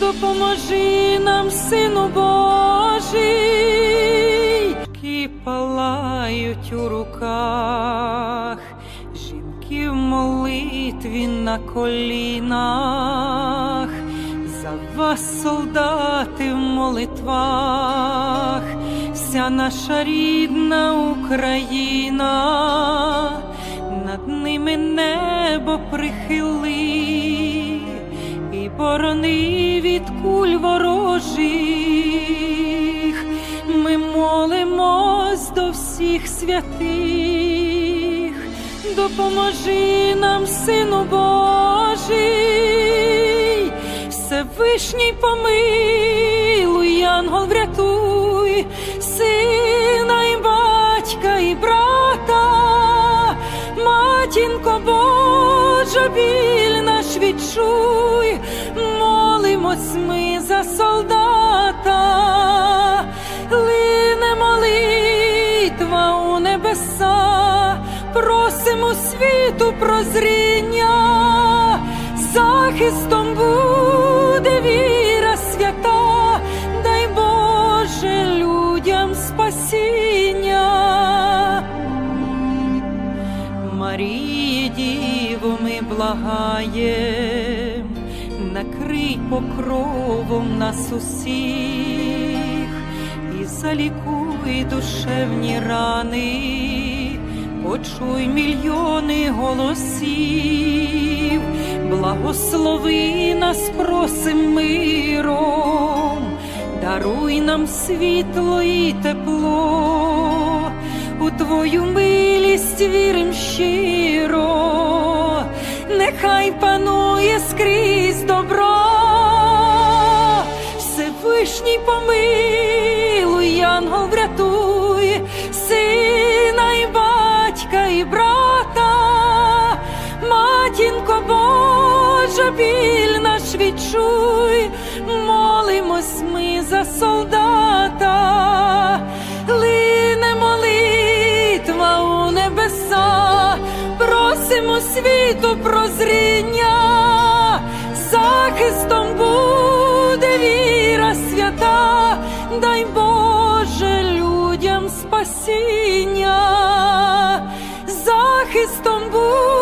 допоможи нам, Сину Божий, Ки палають у руках, жінки в молитві на колінах, за вас, солдати, в молитвах, вся наша рідна Україна, над ними небо прихили від куль ворожих. Ми молимось до всіх святих, допоможи нам, Сину Божий, Всевишній помилуй, Янгол врятуй, сина і батька і брата, матінко Божа, біль наш відчуй, молимось ми за солдата, лине молитва у небеса, просимо світу прозріння, захистом буде віра свята, дай Боже людям спасіння. Марії, Діво, ми благаєм, покровом нас усіх. І залікуй душевні рани, почуй мільйони голосів, благослови нас, просим миром, даруй нам світло і тепло, у Твою милість вірим щиро, нехай панує скрізь добро, Всевишній помилуй, Янгол врятуй, сина і батька і брата, матінко Божа, біль наш відчуй, молимось ми за солдата, лине молитва у небеса, просимо світу прозріння, захистом дай Боже людям спасіння, захистом буде.